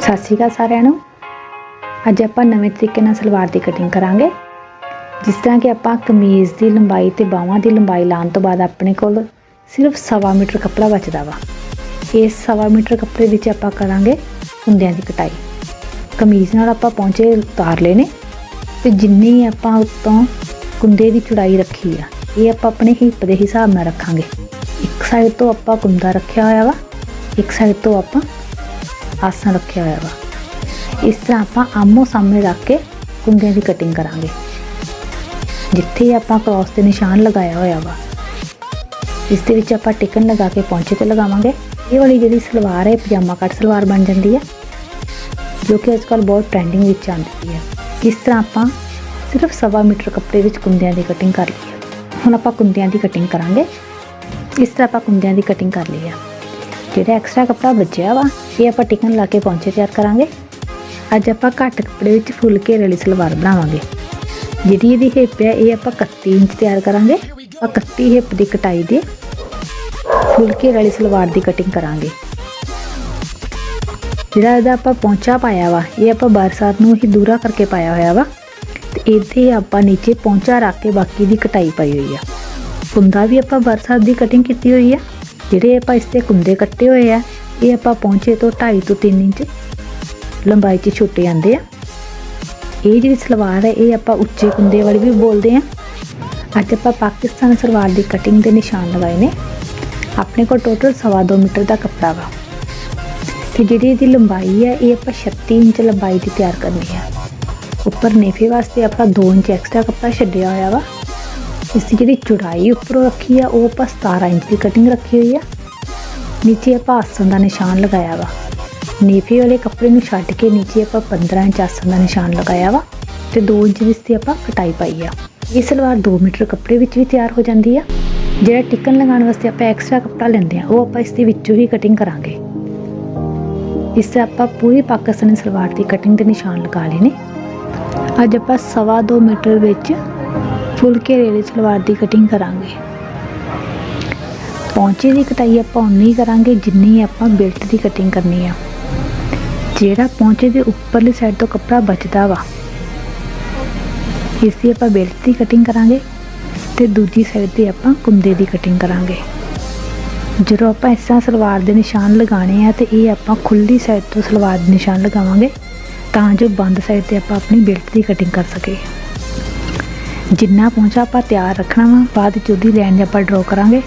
ਸਤਿ ਸ਼੍ਰੀ ਅਕਾਲ ਸਾਰਿਆਂ ਨੂੰ। ਅੱਜ ਆਪਾਂ ਨਵੇਂ ਤਰੀਕੇ ਨਾਲ ਸਲਵਾਰ ਦੀ ਕਟਿੰਗ ਕਰਾਂਗੇ। ਜਿਸ ਤਰ੍ਹਾਂ ਕਿ ਆਪਾਂ ਕਮੀਜ਼ ਦੀ ਲੰਬਾਈ ਤੇ ਬਾਹਾਂ ਦੀ ਲੰਬਾਈ ਲਾਉਣ ਤੋਂ ਬਾਅਦ ਆਪਣੇ ਕੋਲ ਸਿਰਫ ਸਵਾ ਮੀਟਰ ਕੱਪੜਾ ਬਚਦਾ ਵਾ। ਇਸ ਸਵਾ ਮੀਟਰ ਕੱਪੜੇ ਵਿੱਚ ਆਪਾਂ ਕਰਾਂਗੇ ਕੁੰਦਿਆਂ ਦੀ ਕਟਾਈ। ਕਮੀਜ਼ ਨਾਲ ਆਪਾਂ ਪਹੁੰਚੇ ਉਤਾਰ ਲਏ ਨੇ ਤੇ ਜਿੰਨੀ ਆਪਾਂ ਉੱਤੋਂ ਕੁੰਦੇ ਦੀ ਚੌੜਾਈ ਰੱਖੀ ਆ, ਇਹ ਆਪਾਂ ਆਪਣੇ ਹਿੱਪ ਦੇ ਹਿਸਾਬ ਨਾਲ ਰੱਖਾਂਗੇ। ਇੱਕ ਸਾਈਡ ਤੋਂ ਆਪਾਂ ਕੁੰਦਾ ਰੱਖਿਆ ਹੋਇਆ ਵਾ, ਇੱਕ ਸਾਈਡ ਤੋਂ ਆਪਾਂ ਆਸਣ ਰੱਖਿਆ ਹੋਇਆ ਵਾ। ਇਸ ਤਰ੍ਹਾਂ ਆਪਾਂ ਆਮੋ ਸਾਹਮਣੇ ਰੱਖ ਕੇ ਕੁੰਦਿਆਂ ਦੀ ਕਟਿੰਗ ਕਰਾਂਗੇ। ਜਿੱਥੇ ਆਪਾਂ ਕ੍ਰਾਸ 'ਤੇ ਨਿਸ਼ਾਨ ਲਗਾਇਆ ਹੋਇਆ ਵਾ। ਇਸ ਦੇ ਵਿੱਚ ਆਪਾਂ ਟਿਕਨ ਲਗਾ ਕੇ ਪੌਂਚੇ ਤੇ ਲਗਾਵਾਂਗੇ। ਇਹ ਵਾਲੀ ਜਿਹੜੀ ਸਲਵਾਰ ਹੈ ਪਜਾਮਾ ਕੱਟ ਸਲਵਾਰ ਬਣ ਜਾਂਦੀ ਹੈ। ਜੋ ਕਿ ਅੱਜਕੱਲ ਬਹੁਤ ਟ੍ਰੈਂਡਿੰਗ ਵਿੱਚ ਆਉਂਦੀ ਹੈ। ਇਸ ਤਰ੍ਹਾਂ ਆਪਾਂ ਸਿਰਫ ਸਵਾ ਮੀਟਰ ਕੱਪੜੇ ਵਿੱਚ ਕੁੰਦਿਆਂ ਦੀ ਕਟਿੰਗ ਕਰ ਲਈ ਹੁਣ ਆਪਾਂ ਕੁੰਦਿਆਂ ਦੀ ਕਟਿੰਗ ਕਰਾਂਗੇ। ਇਸ ਤਰ੍ਹਾਂ ਆਪਾਂ ਕੁੰਦਿਆਂ ਦੀ ਕਟਿੰਗ ਕਰ ਲਈ ਹੈ। ਜਿਹੜਾ ਐਕਸਟਰਾ ਕੱਪੜਾ ਬਚਿਆ ਵਾ, ਇਹ ਆਪਾਂ ਟਿਕਨ ਲਾ ਕੇ ਪੌਂਚੇ ਤਿਆਰ ਕਰਾਂਗੇ। ਅੱਜ ਆਪਾਂ ਘੱਟ ਕੱਪੜੇ ਵਿੱਚ ਫੁੱਲ ਘੇਰੇ ਵਾਲੀ ਸਲਵਾਰ ਬਣਾਵਾਂਗੇ। ਜਿਹੜੀ ਇਹਦੀ ਹਿੱਪ ਹੈ, ਇਹ ਆਪਾਂ 31 ਇੰਚ ਤਿਆਰ ਕਰਾਂਗੇ। ਆਪਾਂ 31 ਹਿੱਪ ਦੀ ਕਟਾਈ ਦੇ ਫੁੱਲ ਘੇਰੇ ਵਾਲੀ ਸਲਵਾਰ ਦੀ ਕਟਿੰਗ ਕਰਾਂਗੇ। ਜਿਹੜਾ ਇਹਦਾ ਆਪਾਂ ਪੌਂਚਾ ਪਾਇਆ ਵਾ, ਇਹ ਆਪਾਂ ਬਰਸਾਤ ਨੂੰ ਹੀ ਦੂਰਾ ਕਰਕੇ ਪਾਇਆ ਹੋਇਆ ਵਾ। ਤੇ ਇੱਥੇ ਆਪਾਂ ਨੀਚੇ ਪੌਂਚਾ ਰੱਖ ਕੇ ਬਾਕੀ ਦੀ ਕਟਾਈ ਪਾਈ ਹੋਈ ਆ। ਕੁੰਦਾ ਵੀ ਆਪਾਂ ਬਰਸਾਤ ਦੀ ਕਟਿੰਗ ਕੀਤੀ ਹੋਈ ਆ। ਜਿਹੜੇ ਆਪਾਂ ਇਸ ਤੇ ਕੁੰਦੇ ਕੱਟੇ ਹੋਏ ਆ, ਇਹ ਆਪਾਂ ਪਹੁੰਚੇ ਤੋਂ 2.5 ਤੋਂ 3 ਇੰਚ ਲੰਬਾਈ 'ਚ ਛੋਟੇ ਜਾਂਦੇ ਆ। ਇਹ ਜਿਹੜੀ ਸਲਵਾਰ ਹੈ, ਇਹ ਆਪਾਂ ਉੱਚੇ ਕੁੰਦੇ ਵਾਲੀ ਵੀ ਬੋਲਦੇ ਆ। ਅੱਜ ਆਪਾਂ ਪਾਕਿਸਤਾਨ ਸਲਵਾਰ ਦੀ ਕਟਿੰਗ ਦੇ ਨਿਸ਼ਾਨ ਲਗਾਏ ਨੇ। ਆਪਣੇ ਕੋਲ ਟੋਟਲ 2.5 ਮੀਟਰ ਦਾ ਕੱਪੜਾ ਵਾ। ਤੇ ਜਿਹੜੀ ਇਹਦੀ ਲੰਬਾਈ ਹੈ, ਇਹ ਆਪਾਂ 36 ਇੰਚ ਲੰਬਾਈ ਦੀ ਤਿਆਰ ਕਰਨੀ ਹੈ ਉੱਪਰ ਨੇਫੇ ਵਾਸਤੇ ਆਪਾਂ 2 ਇੰਚ ਐਕਸਟਰਾ ਕੱਪੜਾ ਛੱਡਿਆ ਹੋਇਆ ਵਾ। ਇਸ ਦੀ ਜਿਹੜੀ ਚੌੜਾਈ ਉੱਪਰੋਂ ਰੱਖੀ ਆ, ਉਹ ਆਪਾਂ 17 ਇੰਚ ਦੀ ਕਟਿੰਗ ਰੱਖੀ ਹੋਈ ਆ। ਨੀਚੇ ਆਪਾਂ ਆਸਣ ਦਾ ਨਿਸ਼ਾਨ ਲਗਾਇਆ ਵਾ। ਨੇਫੇ ਵਾਲੇ ਕੱਪੜੇ ਨੂੰ ਛੱਡ ਕੇ ਨੀਚੇ ਆਪਾਂ 15 ਇੰਚ ਆਸਣ ਦਾ ਨਿਸ਼ਾਨ ਲਗਾਇਆ ਵਾ ਤੇ 2 ਇੰਚ ਦੀ ਇਸ ਆਪਾਂ ਕਟਾਈ ਪਾਈ ਆ। ਇਹ ਸਲਵਾਰ 2 ਮੀਟਰ ਕੱਪੜੇ ਵਿੱਚ ਵੀ ਤਿਆਰ ਹੋ ਜਾਂਦੀ ਆ। ਜਿਹੜਾ ਟਿਕਨ ਲਗਾਉਣ ਵਾਸਤੇ ਆਪਾਂ ਐਕਸਟਰਾ ਕੱਪੜਾ ਲੈਂਦੇ ਆ, ਉਹ ਆਪਾਂ ਇਸ ਦੇ ਵਿੱਚੋਂ ਹੀ ਕਟਿੰਗ ਕਰਾਂਗੇ। ਇਸ ਤੇ ਆਪਾਂ ਪੂਰੀ ਪਾਕਿਸਤਾਨੀ ਸਲਵਾਰ ਦੀ ਕਟਿੰਗ ਦੇ ਨਿਸ਼ਾਨ ਲਗਾ ਲਏ ਨੇ। ਅੱਜ ਆਪਾਂ ਸਵਾ 2 ਮੀਟਰ ਵਿੱਚ ਫੁੱਲ ਘੇਰੇ ਵਾਲੀ ਸਲਵਾਰ ਦੀ ਕਟਿੰਗ ਕਰਾਂਗੇ। ਪੌਂਚੇ ਦੀ ਕਟਾਈ ਆਪਾਂ ਉਨੀ ਕਰਾਂਗੇ ਜਿੰਨੀ ਆਪਾਂ ਬੈਲਟ ਦੀ ਕਟਿੰਗ ਕਰਨੀ ਆ। ਜਿਹੜਾ ਪੌਂਚੇ ਦੇ ਉੱਪਰਲੀ ਸਾਈਡ ਤੋਂ ਕੱਪੜਾ ਬਚਦਾ ਵਾ, ਇਸ ਦੀ ਆਪਾਂ ਬੈਲਟ ਦੀ ਕਟਿੰਗ ਕਰਾਂਗੇ ਤੇ ਦੂਜੀ ਸਾਈਡ ਤੇ ਆਪਾਂ ਕੁੰਦੇ ਦੀ ਕਟਿੰਗ ਕਰਾਂਗੇ। ਜਦੋਂ ਆਪਾਂ ਇਸ ਤਰ੍ਹਾਂ ਸਲਵਾਰ ਦੇ ਨਿਸ਼ਾਨ ਲਗਾਣੇ ਆ ਤੇ ਇਹ ਆਪਾਂ ਖੁੱਲੀ ਸਾਈਡ ਤੋਂ ਸਲਵਾਰ ਦੇ ਨਿਸ਼ਾਨ ਲਗਾਵਾਂਗੇ ਤਾਂ ਜੋ ਬੰਦ ਸਾਈਡ ਤੇ ਆਪਾਂ ਆਪਣੀ ਬੈਲਟ ਦੀ ਕਟਿੰਗ ਕਰ ਸਕੀਏ। ਜਿੰਨਾ ਪਹੁੰਚਾ ਆਪਾਂ ਤਿਆਰ ਰੱਖਣਾ ਵਾ ਬਾਅਦ 'ਚ ਉਹਦੀ ਲਾਈਨ ਆਪਾਂ ਡਰਾ ਕਰਾਂਗੇ।